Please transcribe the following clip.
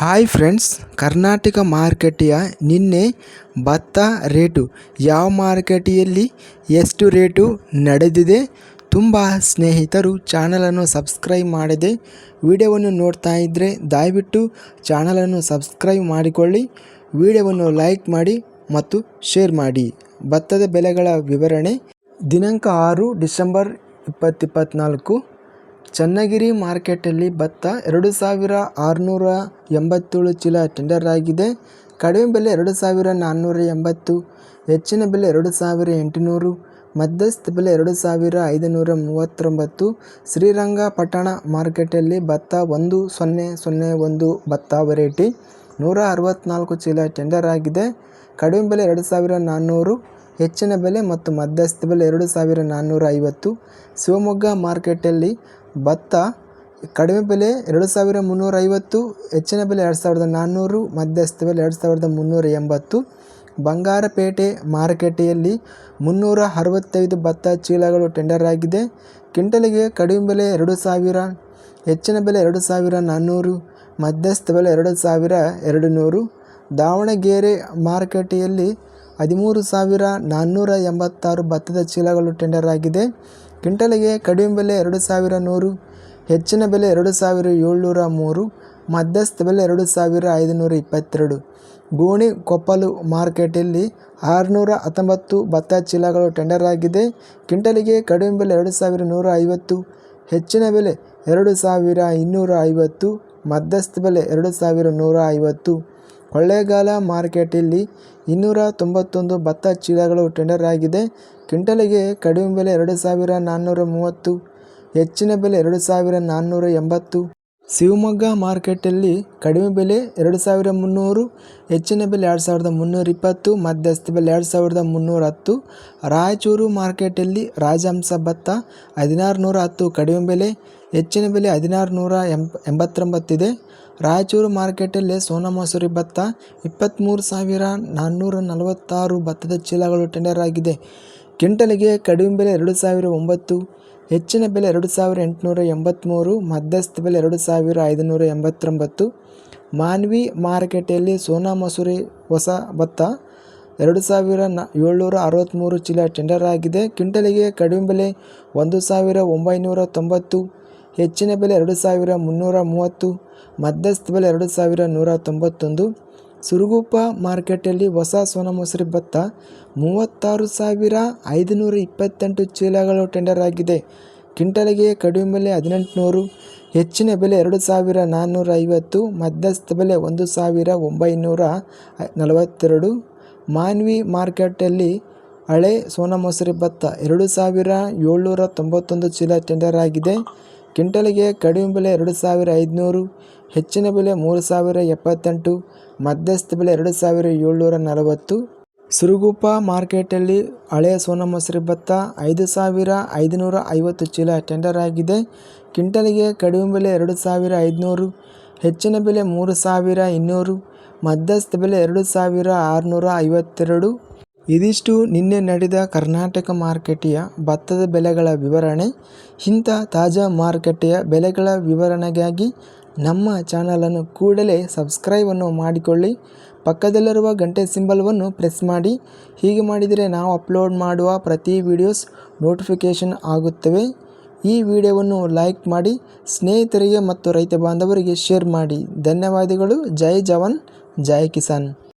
Hi friends Karnataka ಮಾರುಕಟ್ಟೆಯ ನಿನ್ನೆ ಭತ್ತ ರೇಟು. ಯಾವ ಮಾರುಕಟ್ಟೆಯಲ್ಲಿ ಎಷ್ಟು ರೇಟು ನಡೆದಿದೆ ತುಂಬ ಸ್ನೇಹಿತರು ಚಾನಲನ್ನು ಸಬ್ಸ್ಕ್ರೈಬ್ ಮಾಡದೆ. ವಿಡಿಯೋವನ್ನು ನೋಡ್ತಾ ಇದ್ದರೆ ದಯವಿಟ್ಟು ಚಾನಲನ್ನು ಸಬ್ಸ್ಕ್ರೈಬ್ ಮಾಡಿಕೊಳ್ಳಿ. ವಿಡಿಯೋವನ್ನು ಲೈಕ್ ಮಾಡಿ ಮತ್ತು ಶೇರ್ ಮಾಡಿ. ಭತ್ತದ ಬೆಲೆಗಳ ವಿವರಣೆ. ದಿನಾಂಕ ಆರು ಡಿಸೆಂಬರ್ ಇಪ್ಪತ್ತಿಪ್ಪತ್ತ್ನಾಲ್ಕು ಚನ್ನಗಿರಿ ಮಾರ್ಕೆಟಲ್ಲಿ ಭತ್ತ ಎರಡು ಸಾವಿರ ಆರುನೂರ ಎಂಬತ್ತೇಳು ಚೀಲ ಟೆಂಡರ್ ಆಗಿದೆ. ಕಡಿಮೆ ಬೆಲೆ ಎರಡು ಸಾವಿರ ನಾನ್ನೂರ ಎಂಬತ್ತು, ಹೆಚ್ಚಿನ ಬೆಲೆ ಎರಡು ಸಾವಿರ ಎಂಟುನೂರು, ಮಧ್ಯಸ್ಥ ಬೆಲೆ ಎರಡು ಸಾವಿರ ಐದುನೂರ ಮೂವತ್ತೊಂಬತ್ತು. ಶ್ರೀರಂಗಪಟ್ಟಣ ಮಾರ್ಕೆಟಲ್ಲಿ ಭತ್ತ ಒಂದು ಸೊನ್ನೆ ಸೊನ್ನೆ ಒಂದು ಭತ್ತ ವೆರೈಟಿ ನೂರ ಅರವತ್ತ್ನಾಲ್ಕು ಚೀಲ ಟೆಂಡರ್ ಆಗಿದೆ. ಕಡಿಮೆ ಬೆಲೆ ಎರಡು ಸಾವಿರ ನಾನ್ನೂರು ಹೆಚ್ಚಿನ ಬೆಲೆ ಮತ್ತು ಮಧ್ಯಸ್ಥ ಬೆಲೆ ಎರಡು ಸಾವಿರ ನಾನ್ನೂರ ಐವತ್ತು ಶಿವಮೊಗ್ಗ ಮಾರ್ಕೆಟಲ್ಲಿ ಭತ್ತ ಕಡಿಮೆ ಬೆಲೆ ಎರಡು ಸಾವಿರ ಮುನ್ನೂರ ಐವತ್ತು ಹೆಚ್ಚಿನ ಬೆಲೆ ಎರಡು ಸಾವಿರದ ನಾನ್ನೂರು ಮಧ್ಯಸ್ಥ ಬೆಲೆ ಎರಡು ಸಾವಿರದ ಮುನ್ನೂರ ಎಂಬತ್ತು ಬಂಗಾರಪೇಟೆ ಮಾರುಕಟ್ಟೆಯಲ್ಲಿ ಮುನ್ನೂರ ಅರವತ್ತೈದು ಭತ್ತ ಚೀಲಗಳು ಟೆಂಡರ್ ಆಗಿದೆ. ಕ್ವಿಂಟಲಿಗೆ ಕಡಿಮೆ ಬೆಲೆ ಎರಡು ಸಾವಿರ, ಹೆಚ್ಚಿನ ಬೆಲೆ ಎರಡು ಸಾವಿರ ನಾನ್ನೂರು ಮಧ್ಯಸ್ಥ ಬೆಲೆ ಎರಡು ಸಾವಿರ ಎರಡು ನೂರು ದಾವಣಗೆರೆ ಮಾರುಕಟ್ಟೆಯಲ್ಲಿ ಹದಿಮೂರು ಸಾವಿರ ನಾನ್ನೂರ ಎಂಬತ್ತಾರು ಭತ್ತದ ಚೀಲಗಳು ಟೆಂಡರ್ ಆಗಿದೆ. ಕ್ವಿಂಟಲಿಗೆ ಕಡಿಮೆ ಬೆಲೆ ಎರಡು ಸಾವಿರ ನೂರು, ಹೆಚ್ಚಿನ ಬೆಲೆ ಎರಡು ಸಾವಿರ ಏಳ್ನೂರ ಮೂರು, ಮಧ್ಯಸ್ಥ ಬೆಲೆ ಎರಡು ಸಾವಿರ ಐದುನೂರ ಇಪ್ಪತ್ತೆರಡು. ಗೋಣಿ ಕೊಪ್ಪಲು ಮಾರ್ಕೆಟಲ್ಲಿ ಆರುನೂರ ಹತ್ತೊಂಬತ್ತು ಭತ್ತ ಚೀಲಗಳು ಟೆಂಡರ್ ಆಗಿದೆ. ಕ್ವಿಂಟಲಿಗೆ ಕಡಿಮೆ ಬೆಲೆ ಎರಡು ಸಾವಿರ ನೂರ ಐವತ್ತು, ಹೆಚ್ಚಿನ ಬೆಲೆ ಎರಡು ಸಾವಿರ ಇನ್ನೂರ ಐವತ್ತು, ಮಧ್ಯಸ್ಥ ಬೆಲೆ ಎರಡು ಸಾವಿರ ನೂರ ಐವತ್ತು. ಕೊಳ್ಳೇಗಾಲ ಮಾರ್ಕೆಟಲ್ಲಿ ಇನ್ನೂರ ತೊಂಬತ್ತೊಂದು ಭತ್ತ ಚೀಲಗಳು ಟೆಂಡರ್ ಆಗಿದೆ. ಕ್ವಿಂಟಲಿಗೆ ಕಡಿಮೆ ಬೆಲೆ ಎರಡು ಸಾವಿರ ನಾನ್ನೂರ ಮೂವತ್ತು, ಹೆಚ್ಚಿನ ಬೆಲೆ ಎರಡು ಸಾವಿರ ನಾನ್ನೂರ ಎಂಬತ್ತು. ಶಿವಮೊಗ್ಗ ಮಾರ್ಕೆಟಲ್ಲಿ ಕಡಿಮೆ ಬೆಲೆ ಎರಡು ಸಾವಿರ ಮುನ್ನೂರು, ಹೆಚ್ಚಿನ ಬೆಲೆ ಎರಡು ಸಾವಿರದ ಮುನ್ನೂರ ಇಪ್ಪತ್ತು, ಮಧ್ಯಸ್ಥ ಬೆಲೆ ಎರಡು ಸಾವಿರದ ಮುನ್ನೂರ ಹತ್ತು. ರಾಯಚೂರು ಮಾರ್ಕೆಟಲ್ಲಿ ರಾಜಹಂಸ ಭತ್ತ ಹದಿನಾರು ನೂರ ಹತ್ತು ಕಡಿಮೆ ಬೆಲೆ, ಹೆಚ್ಚಿನ ಬೆಲೆ ಹದಿನಾರು ನೂರ ಎಂಬ ಎಂಬತ್ತೊಂಬತ್ತಿದೆ ರಾಯಚೂರು ಮಾರ್ಕೆಟಲ್ಲಿ ಸೋನಾ ಮಸೂರಿ ಭತ್ತ ಇಪ್ಪತ್ತ್ಮೂರು ಸಾವಿರ ನಾನ್ನೂರ ನಲವತ್ತಾರು ಭತ್ತದ ಚೀಲಗಳು ಟೆಂಡರ್ ಆಗಿದೆ. ಕ್ವಿಂಟಲಿಗೆ ಕಡಿಮೆ ಬೆಲೆ ಎರಡು ಸಾವಿರ ಒಂಬತ್ತು, ಹೆಚ್ಚಿನ ಬೆಲೆ ಎರಡು ಸಾವಿರ ಎಂಟುನೂರ ಎಂಬತ್ತ್ಮೂರು ಮಧ್ಯಸ್ಥ ಬೆಲೆ ಎರಡು ಸಾವಿರ ಐದುನೂರ ಎಂಬತ್ತೊಂಬತ್ತು. ಮಾನ್ವಿ ಮಾರುಕಟ್ಟೆಯಲ್ಲಿ ಸೋನಾ ಮಸೂರಿ ಹೊಸ ಭತ್ತ ಎರಡು ಸಾವಿರ ನ ಏಳ್ನೂರ ಅರವತ್ತ್ಮೂರು ಚೀಲ ಟೆಂಡರ್ ಆಗಿದೆ. ಕ್ವಿಂಟಲಿಗೆ ಕಡಿಮೆ ಬೆಲೆ ಒಂದು ಸಾವಿರ ಒಂಬೈನೂರ ತೊಂಬತ್ತು ಹೆಚ್ಚಿನ ಬೆಲೆ ಎರಡು ಸಾವಿರ ಮುನ್ನೂರ ಮೂವತ್ತು, ಮಧ್ಯಸ್ಥ ಬೆಲೆ ಎರಡು ಸಾವಿರ ನೂರ ತೊಂಬತ್ತೊಂದು. ಸುರುಗುಪ್ಪ ಮಾರ್ಕೆಟಲ್ಲಿ ಹೊಸ ಸೋನಮಸೂರಿ ಭತ್ತ ಮೂವತ್ತಾರು ಸಾವಿರ ಐದುನೂರ ಇಪ್ಪತ್ತೆಂಟು ಚೀಲಗಳು ಟೆಂಡರ್ ಆಗಿದೆ. ಕ್ವಿಂಟಲ್ಗೆ ಕಡಿಮೆ ಬೆಲೆ ಹದಿನೆಂಟುನೂರು, ಹೆಚ್ಚಿನ ಬೆಲೆ ಎರಡು ಸಾವಿರ ನಾನ್ನೂರ ಐವತ್ತು, ಮಧ್ಯಸ್ಥ ಬೆಲೆ ಒಂದು ಸಾವಿರ ಒಂಬೈನೂರ ನಲವತ್ತೆರಡು. ಮಾನ್ವಿ ಮಾರ್ಕೆಟಲ್ಲಿ ಹಳೆ ಸೋನಮಸೂರಿ ಭತ್ತ ಎರಡು ಸಾವಿರ ಏಳ್ನೂರ ತೊಂಬತ್ತೊಂದು ಚೀಲ ಟೆಂಡರ್ ಆಗಿದೆ. ಕ್ವಿಂಟಲಿಗೆ ಕಡಿಮೆ ಬೆಲೆ ಎರಡು ಸಾವಿರ ಐದುನೂರು, ಹೆಚ್ಚಿನ ಬೆಲೆ ಮೂರು ಸಾವಿರ ಎಪ್ಪತ್ತೆಂಟು, ಮಧ್ಯಸ್ಥ ಬೆಲೆ ಎರಡು ಸಾವಿರ ಏಳ್ನೂರ ನಲವತ್ತು. ಸುರುಗುಪ್ಪ ಮಾರ್ಕೆಟಲ್ಲಿ ಹಳೆಯ ಸೋನಮಸೂರಿ ಭತ್ತ ಐದು ಸಾವಿರ ಐದುನೂರ ಐವತ್ತು ಚೀಲ ಟೆಂಡರ್ ಆಗಿದೆ. ಕ್ವಿಂಟಲಿಗೆ ಕಡಿಮೆ ಬೆಲೆ ಎರಡು ಸಾವಿರ ಐದುನೂರು, ಹೆಚ್ಚಿನ ಬೆಲೆ ಮೂರು ಸಾವಿರ ಇನ್ನೂರು, ಮಧ್ಯಸ್ಥ ಬೆಲೆ ಎರಡು ಸಾವಿರ ಆರುನೂರ ಐವತ್ತೆರಡು. ಇದಿಷ್ಟು ನಿನ್ನೆ ನಡೆದ ಕರ್ನಾಟಕ ಮಾರುಕಟ್ಟೆಯ ಭತ್ತದ ಬೆಲೆಗಳ ವಿವರಣೆ, ಇಂಥ ತಾಜಾ ಮಾರುಕಟ್ಟೆಯ ಬೆಲೆಗಳ ವಿವರಣೆಗಾಗಿ ನಮ್ಮ ಚಾನಲನ್ನು ಕೂಡಲೇ ಸಬ್ಸ್ಕ್ರೈಬನ್ನು ಮಾಡಿಕೊಳ್ಳಿ. ಪಕ್ಕದಲ್ಲಿರುವ ಗಂಟೆ ಸಿಂಬಲ್ವನ್ನು ಪ್ರೆಸ್ ಮಾಡಿ. ಹೀಗೆ ಮಾಡಿದರೆ ನಾವು ಅಪ್ಲೋಡ್ ಮಾಡುವ ಪ್ರತಿ ವಿಡಿಯೋಸ್ ನೋಟಿಫಿಕೇಷನ್ ಆಗುತ್ತವೆ. ಈ ವಿಡಿಯೋವನ್ನು ಲೈಕ್ ಮಾಡಿ, ಸ್ನೇಹಿತರಿಗೆ ಮತ್ತು ರೈತ ಬಾಂಧವರಿಗೆ ಶೇರ್ ಮಾಡಿ. ಧನ್ಯವಾದಗಳು. ಜೈ ಜವಾನ್, ಜೈ ಕಿಸಾನ್.